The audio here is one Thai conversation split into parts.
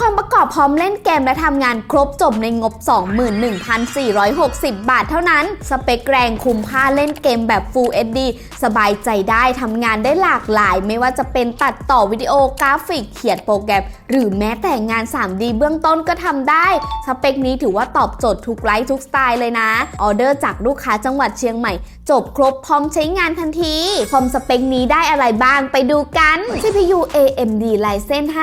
คอมประกอบพร้อมเล่นเกมและทำงานครบจบในงบ 21,460 บาทเท่านั้น สเปคแรงคุ้มค่าเล่นเกมแบบ Full HD สบายใจได้ทำงานได้หลากหลาย ไม่ว่าจะเป็นตัดต่อวิดีโอกราฟิก เขียนโปรแกรม หรือแม้แต่งาน 3D เบื้องต้นก็ทำได้ สเปคนี้ถือว่าตอบโจทย์ทุกไลฟ์ทุกสไตล์เลยนะ ออเดอร์จากลูกค้าจังหวัดเชียงใหม่ จบครบพร้อมใช้งานทันที คอมสเปคนี้ได้อะไรบ้างไปดูกัน CPU AMD Ryzen 5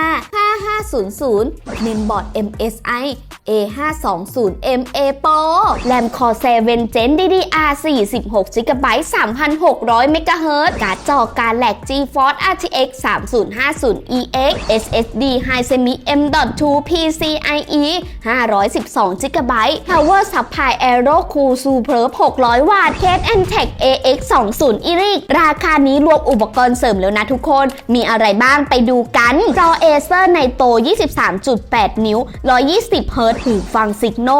5500 Mainboard MSI A520MA Pro RAM Core 7 Gen DDR4 16GB 3,600 MHz การ์ดจอการแหลก GeForce RTX 3050EX SSD High Semi M.2 PCIe 512GB Power Supply Aero Cool Superb 600 วัตต์ Case Antech AX 20 Iris ราคานี้รวมอุปกรณ์เสริมแล้วนะทุกคน มีอะไรบ้างไปดูกัน จอ Acer Nitro 23.8 นิ้ว 120 Hz หูฟัง Signo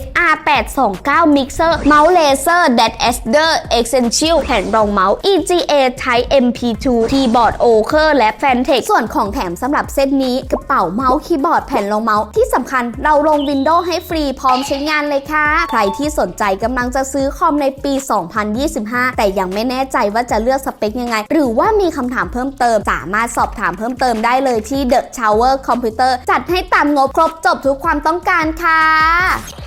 SR829 Mixer เมาส์เลเซอร์ d a t a s d e r Essential แผ่นรองเมาส์ EGA Type MP2 คีย์บอร์ด o k e r และ Fantech ส่วนของแถมสำหรับเซตนี้กระเป่าเมาส์คีย์บอร์ดแผ่นรองเมาส์ที่สำคัญเราลง Windows ให้ฟรีพร้อมใช้งานเลยค่ะ ใครที่สนใจกำลังจะซื้อคอมในปี 2025 แต่ยังไม่แน่ใจว่าจะเลือกสเปคยังไง หรือว่ามีคำถามเพิ่มเติม สามารถสอบถามเพิ่มเติมได้เลยที่ The Shower Computer จัดให้ตามงบครบจบทุกความต้องการค่ะ